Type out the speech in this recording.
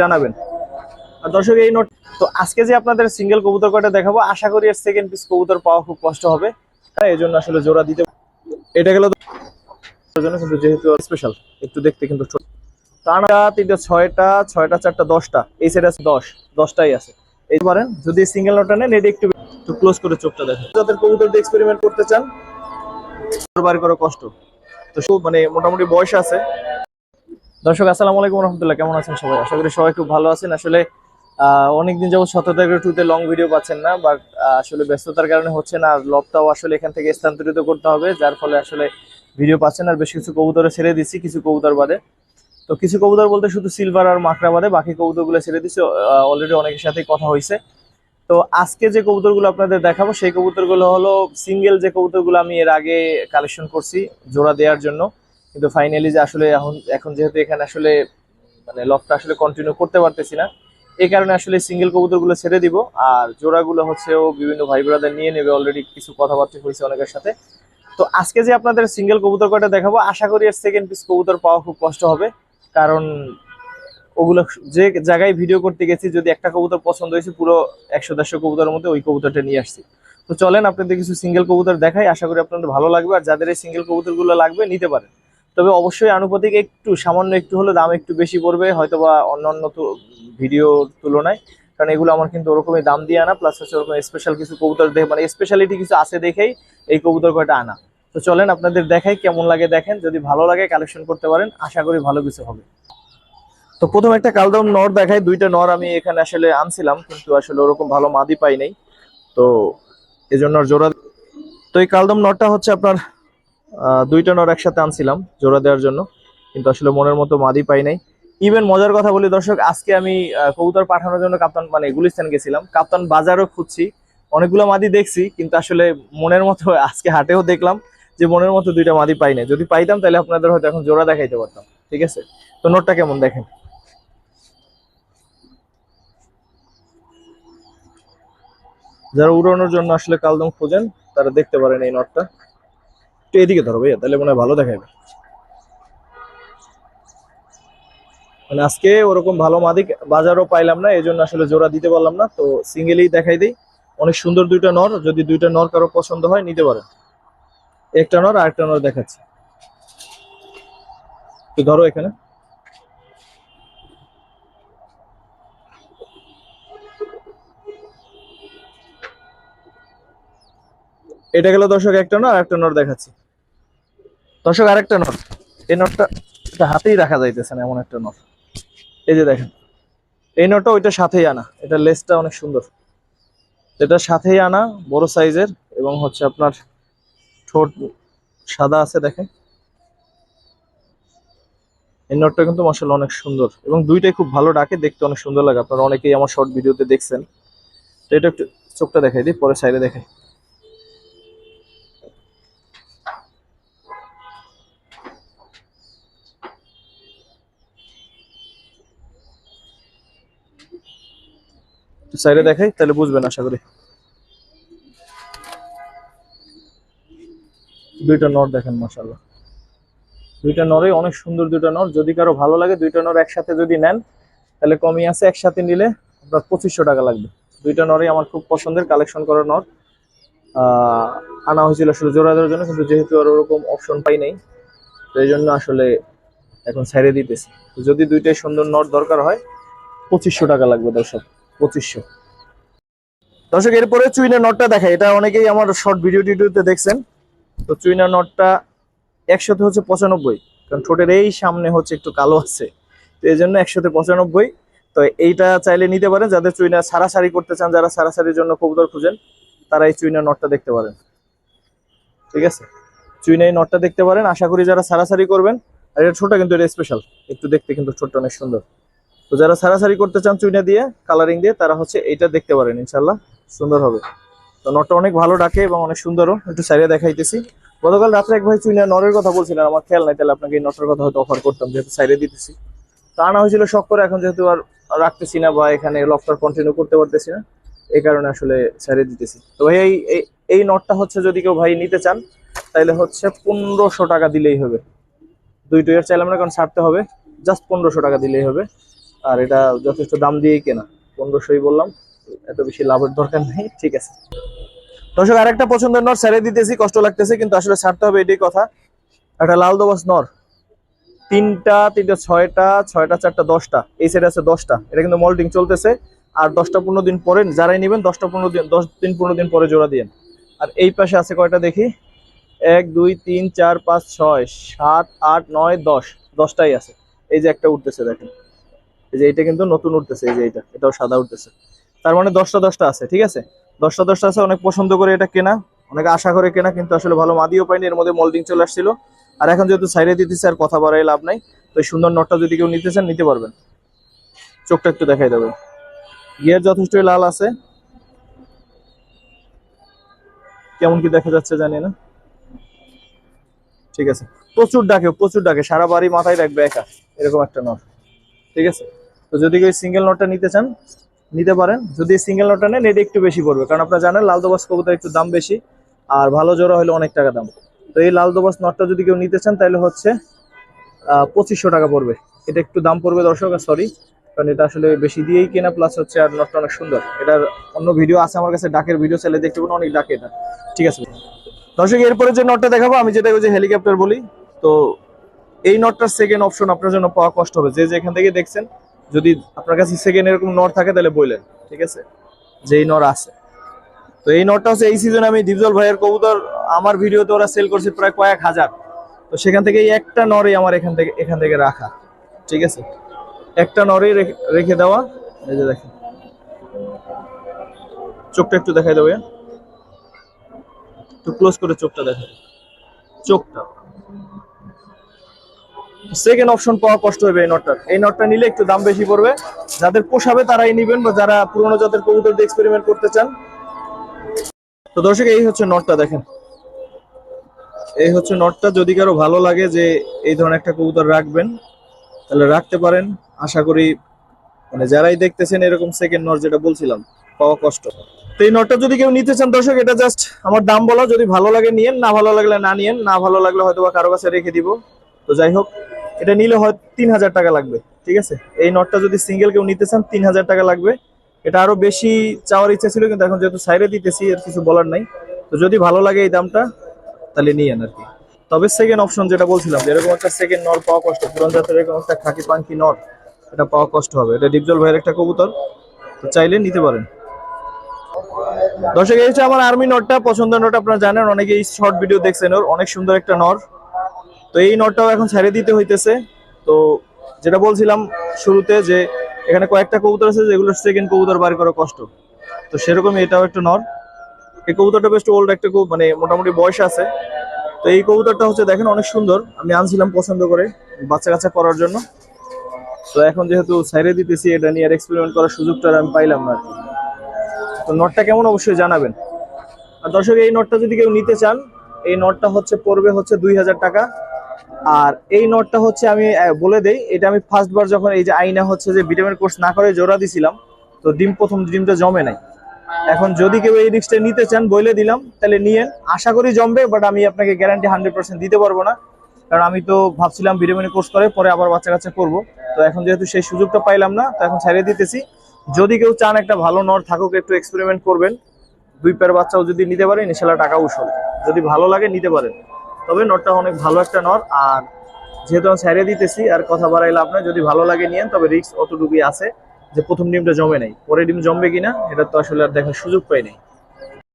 জানাবেন। আর দর্শক, এই নোট তো আজকে যে আপনাদের সিঙ্গেল কবুতর কয়টা দেখাবো, আশা করি এর সেকেন্ড পিস কবুতর পাওয়া খুব কষ্ট হবে। হ্যাঁ এই জন্য আসলে জোড়া দিতে এটা গেল কিন্তু যেহেতু স্পেশাল একটু দেখতে কিন্তু টানা তিনটা ছয়টা ছয়টা, চারটা, দশটা, এই সাইড আছে দশ, দশটাই আছে। এই পারেন, যদি সিঙ্গেল নোটটা নেন, এটা একটু একটু ক্লোজ করে চোখটা দেখেন। যাদের কবুতর দিয়ে এক্সপেরিমেন্ট করতে চান, বাড়ি করা কষ্ট। তো মানে মোটামুটি বয়স আছে দর্শক, আসসালামু আলাইকুম রহমতুল্লাহ। কেমন আছেন সবাই? আশা করি সবাই খুব ভালো আছেন। আসলে অনেকদিন যাবত তারিখের টুতে লং ভিডিও পাচ্ছেন না বাট আসলে ব্যস্ততার কারণে হচ্ছে না, আর লবটাও আসলে এখান থেকে স্থানান্তরিত করতে হবে, যার ফলে আসলে ভিডিও পাচ্ছেন আর বেশ কিছু কবুতরে ছেড়ে দিচ্ছি কিছু কবুতর বাদে। তো কিছু কবুতর বলতে শুধু সিলভার আর মাকড়া বাদে, বাকি কবুতরগুলো ছেড়ে দিচ্ছি অলরেডি অনেকের সাথেই কথা হয়েছে। তো আজকে যে কবুতরগুলো আপনাদের দেখাবো, সেই কবুতরগুলো হলো সিঙ্গেল যে কবুতরগুলো আমি এর আগে কালেকশন করছি, জোড়া দেওয়ার জন্য। কিন্তু ফাইনালি যে আসলে এখন এখন যেহেতু এখানে আসলে মানে লকটা আসলে কন্টিনিউ করতে পারতেছি না এই কারণে আসলে সিঙ্গেল কবুতরগুলো ছেড়ে দিব, আর জোড়াগুলো হচ্ছে ও বিভিন্ন ভাই ব্রাদার নিয়ে নেবে অলরেডি কিছু কথাবার্তা হয়েছে অনেকের সাথে। তো আজকে যে আপনাদের সিঙ্গেল কবুতর কয়টা দেখাবো, আশা করি এর সেকেন্ড পিস কবুতর পাওয়া খুব কষ্ট হবে, কারণ ওগুলো যে জায়গায় ভিডিও করতে গেছি, যদি একটা কবুতর পছন্দ হয়েছে, পুরো একশো দেড়শো কবুতরের মধ্যে ওই কবুতরটা নিয়ে আসছি। তো চলেন আপনাদের কিছু সিঙ্গেল কবুতর দেখাই, আশা করি আপনাদের ভালো লাগবে, আর যাদের এই সিঙ্গেল কবুতরগুলো লাগবে, নিতে পারেন। তবে অবশ্যই আনুপাতিক একটু, সামান্য একটু হলে দাম একটু বেশি পড়বে হয়তো হয়তোবা অন্যান্য ভিডিওর তুলনায়। কারণ এগুলো আমার কিন্তু ওরকমই দাম দিয়ে আনা প্লাস হচ্ছে ওরকম স্পেশাল কিছু কবুতর দেখে মানে স্পেশালিটি কিছু আছে দেখেই এই কবুতর কয়টা আনা। তো চলেন আপনাদের দেখাই কেমন লাগে দেখেন, যদি ভালো লাগে কালেকশন করতে পারেন, আশা করি ভালো কিছু হবে। তো প্রথম একটা কালদম নর দেখাই, দুইটা নর আমি এখানে আসলে আনছিলাম, কিন্তু আসলে ওরকম ভালো মাদি পাই নাই। তো এজন্য জোড়া তো এই কালদম নরটা হচ্ছে আপনার দুইটা নর একসাথে আনছিলাম জোড়া দেওয়ার জন্য, কিন্তু আসলে মনের মতো মাদি পাই নাই। ইভেন মজার কথা বলি দর্শক, আজকে আমি কবুতর পাঠানোর জন্য কাপ্তান মানে গুলিস্তান গেছিলাম। কাপ্তান বাজারও খুঁজছি, অনেকগুলো মাদি দেখছি, কিন্তু আসলে মনের মতো আজকে হাটেও দেখলাম যে মনের মতো দুইটা মাদি পাই নাই। যদি পাইতাম তাহলে আপনাদের হয়তো এখন জোড়া দেখাইতে পারতাম, ঠিক আছে? তো নোটটা কেমন দেখেন? যারা উড়ানোর জন্য আসলে কালদম খোঁজেন, তারা দেখতে পারেন এই নটটা। একটু এদিকে ধরো ভাইয়া, তাহলে মনে হয় ভালো দেখাবে মানে আজকে ওরকম ভালো মাদিক বাজারও পাইলাম না এই জন্য আসলে জোড়া দিতে পারলাম না। তো সিঙ্গেলই দেখাই দিই। অনেক সুন্দর দুইটা নর, যদি দুইটা নর কারও পছন্দ হয়, নিতে পারেন। একটা নর আর একটা নর দেখাচ্ছে। তো ধরো এখানে। এটা গেল দর্শক একটা নর একটা নর দেখাচ্ছি। দর্শক, আরেকটা নর এই নটটা এটা হাতেই রাখা যাইতেছে না, এমন একটা নর এই যে দেখেন, এই নটটা ওইটা সাথেই আনা, এটা লেসটা অনেক সুন্দর। এটা সাথেই আনা, বড় সাইজের, এবং হচ্ছে আপনার ঠোঁট সাদা আছে, দেখেন। এই নটটা কিন্তু মশাল অনেক সুন্দর, এবং দুইটাই খুব ভালো ডাকে, দেখতে অনেক সুন্দর লাগে। আপনারা অনেকেই আমার শর্ট ভিডিওতে দেখছেন। তো এটা একটু চোখটা দেখাই দিই পরে সাইডে দেখাই। সাইডে দেখাই, তাহলে বুঝবেন আশা করি। দুইটা নর দেখেন মাশাল্লাহ দুইটা নরে অনেক সুন্দর দুইটা নর যদি কারও ভালো লাগে, দুইটা নর একসাথে যদি নেন, তাহলে কমই আছে, একসাথে নিলে আপনার পঁচিশশো টাকা লাগবে। দুইটা নরই আমার খুব পছন্দের কালেকশন করা নর আনা হয়েছিল আসলে জোড়া দেওয়ার জন্য, কিন্তু যেহেতু আর ওরকম অপশন পাই নাই, তো এই জন্য আসলে এখন ছেড়ে দিতেছি। যদি দুইটাই সুন্দর নর দরকার হয়, পঁচিশশো টাকা লাগবে দর্শক। পঁচিশশো। দর্শক, এরপরে চুইনা নটটা দেখাই। এটা অনেকেই আমার শর্ট ভিডিও টিডিওতে দেখছেন। তো চুইনা নটটা একশোতে হচ্ছে পঁচানব্বই। কারণ ঠোঁটের এই সামনে হচ্ছে একটু কালো আছে। তো এই জন্য একশোতে পঁচানব্বই। তো এইটা চাইলে নিতে পারেন। যাদের চুইনা সারাসারি করতে চান, যারা সারাসারির জন্য কবুতর খুঁজেন, তারা এই চুইনা নটটা দেখতে পারেন। ঠিক আছে? চুইনা এই নটটা দেখতে পারেন। আশা করি যারা সারাসারি করবেন, আর এটা ছোটটা কিন্তু এটা স্পেশাল একটু দেখতে কিন্তু ছোটটা অনেক সুন্দর। তো যারা সারাসারি করতে চান চুইনা দিয়ে কালারিং দিয়ে, তারা হচ্ছে এইটা দেখতে পারেন ইনশাল্লাহ সুন্দর হবে। তো নটটা অনেক ভালো ডাকে এবং অনেক সুন্দরও। একটু সাইডে দেখাইতেছি। গতকাল রাত্রে এক ভাই চুইনা নরের কথা বলছিলেন, আমার খেয়াল নাই, তাহলে আপনাকে এই নটের কথা হয়তো অফার করতাম, যেহেতু সাইডে দিতেছি। তা আনা হয়েছিল শখ করে, এখন যেহেতু আর রাখতেছি না বা এখানে লফটার কন্টিনিউ করতে পারতেছি না, এই কারণে আসলে সাইডে দিতেছি। তো ভাই, এই, এই- এই নটটা হচ্ছে যদি কেউ ভাই নিতে চান তাহলে হচ্ছে পনেরোশো টাকা দিলেই হবে। দুই টুয়ের চাইলাম না, কারণ ছাড়তে হবে। জাস্ট পনেরোশো টাকা দিলেই হবে। আর এটা যথেষ্ট দাম দিয়েই কেনা। পনেরোশোই বললাম, এত বেশি লাভের দরকার নেই, ঠিক আছে। দর্শক, আরেকটা পছন্দের নর ছেড়ে দিতেছি, কষ্ট লাগতেছে, কিন্তু আসলে ছাড়তে হবে এটাই কথা। একটা লাল দবাস নর। তিনটা তিনটা, ছয়টা ছয়টা, চারটা, দশটা। এই সাইডে আছে দশটা। এটা কিন্তু মল্টিং চলতেছে। আর দশটা পনেরো দিন পরে যারাই নেবেন, দশটা পনেরো দিন, দশ দিন, পনেরো দিন পরে জোড়া দিয়েন আর এই পাশে আছে কয়টা দেখি? এক, দুই, তিন, চার, পাঁচ, ছয়, সাত, আট, নয়, দশ। দশটাই আছে। এই যে একটা উঠতেছে, দেখেন। এই যে এটা কিন্তু নতুন উঠতেছে, এই যে এটা এটাও সাদা উঠতেছে। তার মানে দশটা দশটা আছে, ঠিক আছে? দশটা দশটা আছে, অনেক পছন্দ করে এটা কেনা, অনেক আশা করে কেনা, কিন্তু আসলে ভালো মাদিও পাইনি এর মধ্যে মল্ডিং চলে আসছিল। আর এখন যেহেতু সাইডে দিতেছে, আর কথা বাড়াই লাভ নাই, তো সুন্দর নটটা যদি কেউ নিতে চান, নিতে পারবেন। চোখটা একটু দেখাই দেবে গিয়ার যথেষ্টই লাল আছে। কেমন কি দেখা যাচ্ছে জানি না। ঠিক আছে। প্রচুর ডাকে প্রচুর ডাকে, সারা বাড়ি মাথায় রাখবে একা, এরকম একটা নট ঠিক আছে? তো যদি কেউ সিঙ্গেল নটটা নিতে চান, নিতে পারেন। যদি সিঙ্গেল নটটা নেন, এটা একটু বেশি পড়বে। কারণ আপনারা জানেন, লাল দোবাস কবুতর একটু দাম বেশি, আর ভালো জোড়া হলে অনেক টাকা দাম। তো এই লাল দোবাস নটটা যদি কেউ নিতে চান, তাহলে হচ্ছে পঁচিশশো টাকা পড়বে। এটা একটু দাম পড়বে দর্শক, আর সরি কারণ এটা আসলে বেশি দিয়েই কেনা প্লাস হচ্ছে আর নটটা অনেক সুন্দর। এটার অন্য ভিডিও আছে আমার কাছে, ডাকের ভিডিও চাইলে দেখতে পাবেন অনেক ডাকে এটা। ঠিক আছে। দর্শক, এরপরে যে নটটা দেখাবো, আমি যেটা ওই যে হেলিকপ্টার বলি। তো এই নটটার সেকেন্ড অপশন আপনার জন্য পাওয়া কষ্ট হবে। যে যেখান থেকে দেখছেন যদি আপনার কাছে সেকেন্ড এরকম নর থাকে, তাহলে বললেন ঠিক আছে? যে এই নর আছে। তো এই নটটা হচ্ছে, এই সিজনে আমি ডিপজল ভাইয়ের কবুতর, আমার ভিডিওতে ওরা সেল করছে প্রায় কয়েক হাজার। তো সেখান থেকে এই একটা নরই আমার এখান থেকে এখান থেকে রাখা, ঠিক আছে? একটা রেখে- রেখে দেওয়া, এই যে দেখেন। চোখটা একটু দেখাই দেবে একটু ক্লোজ করে চোখটা দেখাই। চোখটা। সেকেন্ড অপশন পাওয়া কষ্ট হবে এই নটটার এই নটটা নিলে একটু দাম বেশি পড়বে। যাদের পোষাবে তারাই নিবেন বা যারা পুরোনো জাতের কবুতর দিয়ে এক্সপেরিমেন্ট করতে চান। তো দর্শক, এই হচ্ছে নটটা দেখেন। এই হচ্ছে নটটা যদি কারও ভালো লাগে যে এই ধরনের একটা কবুতর রাখবেন, তাহলে রাখতে পারেন। আশা করি মানে যারাই দেখতেছেন এরকম সেকেন্ড নট যেটা বলছিলাম, পাওয়া কষ্ট। তো এই নটটা যদি কেউ নিতে চান, দর্শক, এটা জাস্ট আমার দাম বলা। যদি ভালো লাগে, নিয়েন। না ভালো লাগলে না নিয়েন। না ভালো লাগলে হয়তো বা কারও কাছে রেখে দিব। তো যাই হোক এটা নিলে হয় তিন হাজার টাকা লাগবে, ঠিক আছে? এই নটটা যদি সিঙ্গেল কেউ নিতে চান তিন হাজার টাকা লাগবে। এটা আরও বেশি চাওয়ার ইচ্ছা ছিল, কিন্তু এখন যেহেতু সাইডে দিতেছি, এর কিছু বলার নাই। তো যদি ভালো লাগে এই দামটা, তাহলে নিয়েন আর কি তবে সেকেন্ড অপশন যেটা বলছিলাম এরকম একটা সেকেন্ড নর পাওয়া কষ্ট, পুরান এরকম একটা খাকি পাঙ্কি নর এটা পাওয়া কষ্ট হবে। এটা ডিপজল ভাইয়ের একটা কবুতর, তো চাইলে নিতে পারেন। দর্শক, এই হচ্ছে আমার আর্মি নটটা পছন্দের নট আপনারা জানেন অনেকে এই শর্ট ভিডিও দেখছেন ওর, অনেক সুন্দর একটা নর তো এই নটটাও এখন ছেড়ে দিতে হইতেছে। তো যেটা বলছিলাম শুরুতে যে এখানে কয়েকটা কবুতর আছে যেগুলো সেকেন্ড কবুতর বার করা কষ্ট। তো সেরকম এটাও একটা নর। এই কবুতরটা বেশ ওল্ড একটা কবু- মানে মোটামুটি বয়স আছে। তো এই কবুতরটা হচ্ছে দেখেন অনেক সুন্দর। আমি আনছিলাম পছন্দ করে বাচ্চা কাচ্চা করার জন্য। তো এখন যেহেতু সাইডে দিতেছি, এটা নিয়ে আর এক্সপেরিমেন্ট করার সুযোগটা আমি পাইলাম না। তো নটটা কেমন অবশ্যই জানাবেন। আর দর্শক, এই নটটা যদি কেউ নিতে চান, এই নটটা হচ্ছে, পড়বে হচ্ছে দুই হাজার টাকা। আর এই নটটা হচ্ছে আমি বলে দেই, এটা আমি ফার্স্ট বার যখন এই যে আইনা হচ্ছে যে ভিটামিন কোর্স না করে জোড়া দিছিলাম, তো ডিম প্রথম ডিমটা জমে নাই। এখন যদি কেউ এই রিক্সটা নিতে চান, বলে দিলাম, তাহলে নিয়েন। আশা করি জমবে বাট আমি আপনাকে গ্যারান্টি হান্ড্রেড পার্সেন্ট দিতে পারব না। কারণ আমি তো ভাবছিলাম ভিটামিন কোর্স করে, পরে আবার বাচ্চা কাচ্চা করব। তো এখন যেহেতু সেই সুযোগটা পাইলাম না, তো এখন ছাড়িয়ে দিতেছি। যদি কেউ চান একটা ভালো নর থাকুক, একটু এক্সপেরিমেন্ট করবেন। দুই পেয়ার বাচ্চাও যদি নিতে পারেন ইনশাল্লাহ টাকা উসল। যদি ভালো লাগে, নিতে পারেন। তবে নটটা অনেক ভালো একটা নট, আর যেহেতু আমি ছেড়ে দিতেছি, আর কথা বাড়াইলে আপনার যদি ভালো লাগে নিয়েন, তবে রিস্ক অতটুকুই আছে যে প্রথম ডিমটা জমে নেই। পরে ডিম জমবে কিনা, এটা তো আসলে আর দেখার সুযোগ পাই নাই।